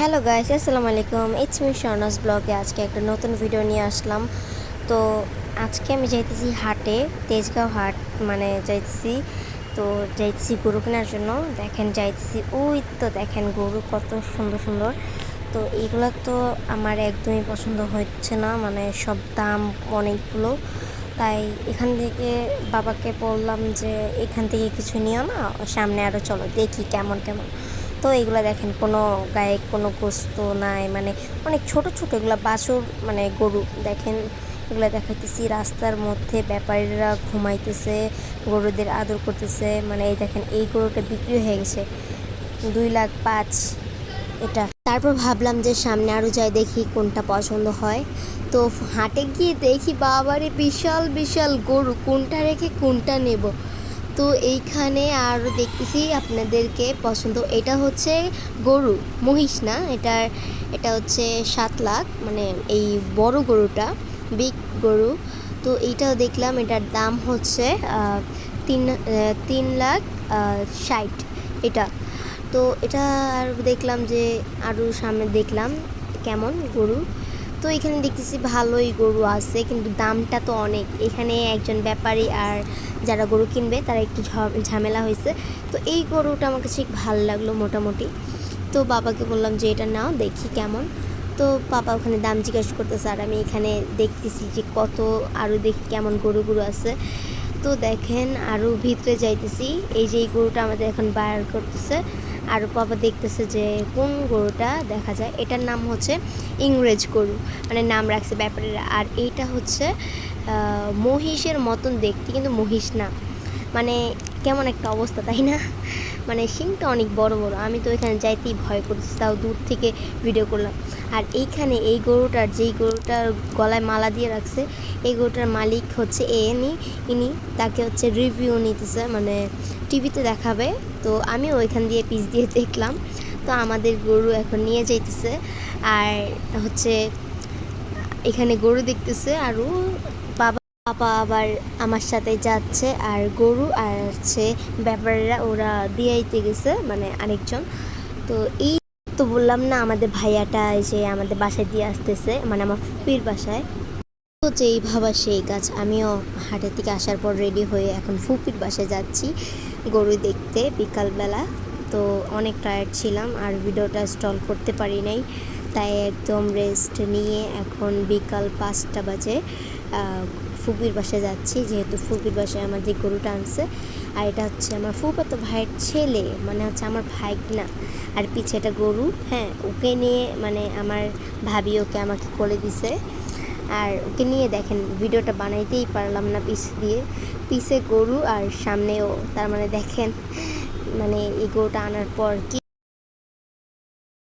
Hello guys আসসালামু আলাইকুম it's me শর্নাস ব্লগে আজকে একটা নতুন ভিডিও নিয়ে আসলাম। তো আজকে আমি যাইতেছি হাটে, তেজগাঁও হাট মানে যাইতেছি। তো যাইতেছি গরু কেনার জন্য। দেখেন যাইতেছি। ওই তো দেখেন গরু কত সুন্দর সুন্দর। তো এগুলো তো আমার একদমই পছন্দ হচ্ছে না। মানে সব দাম অনেকগুলো। তাই এখান থেকে বাবাকে বললাম যে, এখান থেকে কিছু নিও না। সামনে আরও চলো, দেখি কেমন কেমন। তো এগুলো দেখেন, কোনো গায়ে কোনো গোস্ত নাই মানে অনেক ছোট ছোট এগুলো বাছুর মানে গরু দেখেন, এগুলো দেখাইতেছি। রাস্তার মধ্যে ব্যাপারীরা ঘুমাইতেছে, গরুদের আদর করতেছে মানে এই দেখেন, এই গরুটা বিক্রি হয়ে গেছে। দুই লাখ পাঁচ, এটা। তারপর ভাবলাম যে সামনে আরও যাই দেখি কোনটা পছন্দ হয়। তো হাটে গিয়ে দেখি, বাবারে, বিশাল বিশাল গরু, কোনটা রেখে কোনটা নেব? তো এইখানে আর দেখতেছি আপনাদেরকে পছন্দ, এটা হচ্ছে গরু, মহিষ না? এটার, এটা হচ্ছে সাত লাখ মানে এই বড় গরুটা, বিগ গরু। তো এইটাও দেখলাম, এটার দাম হচ্ছে তিন তিন লাখ ষাট, এটা। তো এটা আর দেখলাম যে আরও সামনে দেখলাম কেমন গরু। তো এখানে দেখতেছি ভালোই গরু আছে, কিন্তু দামটা তো অনেক। এখানে একজন ব্যাপারী আর যারা গরু কিনবে, তারা একটু ঝামেলা হয়েছে। তো এই গরুটা আমার কাছে ভালো লাগল মোটামুটি। তো বাবাকে বললাম যে, এটা নাও, দেখি কেমন। তো বাবা ওখানে দাম জিজ্ঞাসা করতেছে, আর আমি এখানে দেখতেছি যে, কত আরও দেখি কেমন গরু গরু আছে। তো দেখেন আরও ভিতরে যাইতেছি। এই যে এই গরুটা আমাদের এখন বার করতেছে। আর বাবা দেখতেছে যে কোন গরুটা দেখা যায়, এটার নাম হচ্ছে ইংরেজ গরু মানে নাম রাখছে ব্যাপারে আর এইটা হচ্ছে মহিষের মতন দেখতে কিন্তু মহিষ না। মানে কেমন একটা অবস্থা, তাই না? মানে শিংটা অনেক বড় বড়। আমি তো এখানে যাইতেই ভয় করছি তাও দূর থেকে ভিডিও করলাম। আর এইখানে এই গরুটার, যেই গরুটার গলায় মালা দিয়ে রাখছে, এই গরুটার মালিক হচ্ছে এ ইনি ইনি তাকে হচ্ছে রিভিউ নিতেছে মানে টিভিতে দেখাবে। তো আমিও ওইখান দিয়ে পিস দিয়ে দেখলাম। তো আমাদের গরু এখন নিয়ে যাইতেছে। আর হচ্ছে এখানে গরু দেখতেছে আরও বাবা বাবা আবার আমার সাথে যাচ্ছে আর গরু আর হচ্ছে ব্যাপারীরা ওরা দিয়াইতে গেছে মানে আরেকজন। তো এই তো বললাম না, আমাদের ভাইয়াটা যে আমাদের বাসায় দিয়ে আসতেছে মানে আমার ফুপির বাসায়। তো যেই ভাবা সেই গাছ আমিও হাটের থেকে আসার পর রেডি হয়ে এখন ফুপির বাসায় যাচ্ছি গরু দেখতে বিকালবেলা। তো অনেক টায়ার্ড ছিলাম আর ভিডিওটা স্টল করতে পারি নাই, তাই একদম রেস্ট নিয়ে এখন বিকাল পাঁচটা বাজে ফুপির বাসায় যাচ্ছি, যেহেতু ফুপির বাসায় আমাদের গরুটা আনছে। আর এটা হচ্ছে আমার ফুপাতো ভাইয়ের ছেলে মানে হচ্ছে আমার ভাই না আর পিছে এটা গরু হ্যাঁ ওকে নিয়ে মানে আমার ভাবি ওকে আমাকে কোলে দিছে। আর ওকে নিয়ে দেখেন, ভিডিওটা বানাইতেই পারলাম না পিস দিয়ে। পিছে গরু আর সামনেও, তার মানে দেখেন মানে এই গরুটা আনার পর কি